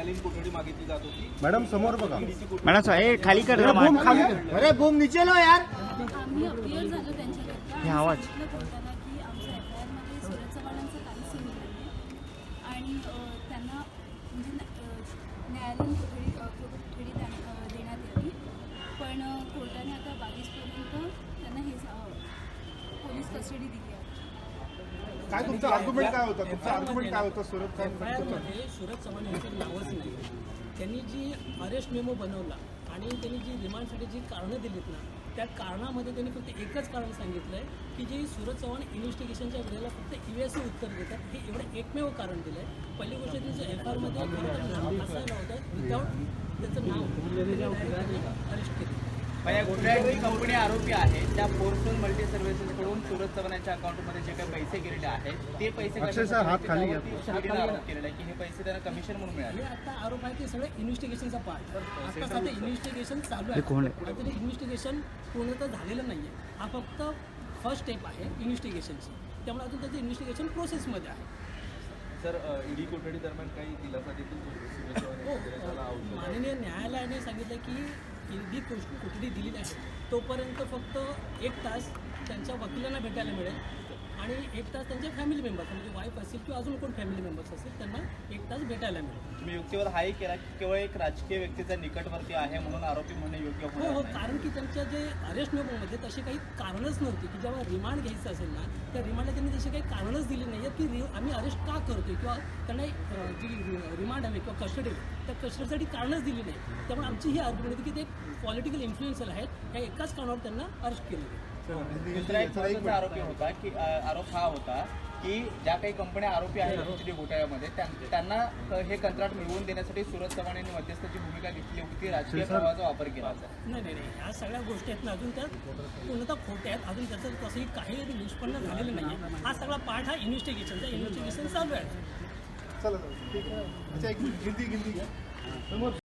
न्यायालयीन कोठडी मागितली जात होती. मॅडम समोर बघा. ईडीची कोठडी मॅडम हे खाली कर जरा बूम मागे. खाली कर. अरे बूम नीचे लो यार. आम्ही झालो त्यांच्याकरता हे आवाज. आणि सांगितलं कोर्टाला की आमच्या सुरज चव्हाणांचं काहीच आणि अ, त्यांना म्हणजे न- अ, न्यायालयीन कोठडी अ, कोठडी त्या- अ, देण्यात यावी पण अ, कोर्टाने आता बावीसपर्यंत त्यांना हे सा- पोलीस कस्टडी दिली. काय तुमचं आर्ग्युमेंट काय होतं? तुमचं आर्ग्युमेंट काय होतं सुरत आरमध्ये सुरज चव्हाण यांचं नावच नाही त्यांनी जी अरेस्ट मेमो बनवला आणि त्यांनी जी रिमांडसाठी जी कारणं दिलीत ना त्या कारणामध्ये त्यांनी फक्त एकच कारण सांगितलं आहे की जे सुरज चव्हाण इन्व्हेस्टिगेशनच्या वेळेला फक्त ईव्हीएसचं उत्तर देतात हे एवढं एकमेव कारण दिलं आहे पहिली गोष्ट त्यांचं एफ आय आरमध्ये तर नाव असायला होतं विदाऊट त्याचं नाव अरेस्ट केलं. या कुठल्याही कंपनी आरोपी आहे. त्या फोर्सुन मल्टी सर्व्हिसेस कडून सुरत चव्हाणांच्या अकाउंटमध्ये जे काही पैसे गेलेले आहेत ते पैसे अक्षरशः हात खाली घ्या. त्यावरती ईडीने आरोप केलेला की हे पैसे त्यांना कमिशन म्हणून मिळाले. हे आता आरोप आहे ते सगळे इन्व्हेस्टिगेशनचा पार्ट आता सध्या इन्व्हेस्टिगेशन चालू हे कोण आहे? आहे इन्व्हेस्टिगेशन पूर्ण तर झालेलं नाही आहे हा फक्त फर्स्ट स्टेप आहे इन्व्हेस्टिगेशनची त्यामुळे अजून त्याचं इन्व्हेस्टिगेशन प्रोसेसमध्ये आहे. सर ईडी कोठडी दरम्यान काही दिलासा देखील सुरज चव्हाण हो माननीय न्यायालयाने सांगितलं की ईडी कुठली दिली नाही. तोपर्यंत फक्त एक तास त्यांच्या वकिलांना भेटायला मिळेल. आणि एक तास त्यांचे फॅमिली मेंबर्स म्हणजे वाईफ असेल किंवा अजून कोण फॅमिली मेंबर्स असेल त्यांना एक तास भेटायला मिळेल. तुम्ही युक्तीवर हाही केला की केवळ एक राजकीय व्यक्तीचा निकटवर्ती आहे म्हणून आरोपी म्हणणे योग्य हो हो होणार नाही. कारण की त्यांच्या जे अरेस्ट मेमोमध्ये तशी काही कारणच नव्हती की जेव्हा रिमांड घ्यायचं असेल ना त्या रिमांडला त्यांनी तशी काही कारणच दिली नाही आहेत की रि आम्ही अरेस्ट का करतोय किंवा त्यांना अं, जी रिमांड हवी किंवा कस्टडी त्या कस्टडीसाठी कारणच दिली नाही. त्यामुळे आमची ही आर्ग्युमेंट होती की ते पॉलिटिकल इन्फ्लुएन्सर आहेत या एकाच कारणावर त्यांना अरेस्ट केलं दुसरा आरोप हे होता की आरोप हा होता की ज्या काही कंपन्या आरोपी आहेत एचडी घोटाळ्यामध्ये त्यां- त्यांना हे कंत्राट मिळवून देण्यासाठी सुरज चव्हाण यांनी मध्यस्थाची भूमिका घेतली होती राजकीय प्रवाहाचा वापर केला होता. नाही नाही नाही. ह्या सगळ्या गोष्टी आहेत ना अजून त्या पूर्णतः खोट्या आहेत. अजून त्याचं तसंही काही निष्पन्न झालेलं नाही हा सगळा पार्ट हा इन्व्हेस्टिगेशनचा इन्व्हेस्टिगेशन चालू आहे. चला चला, ठीक आहे. अच्छा एक मिनिट. गिनती गिनती घ्या.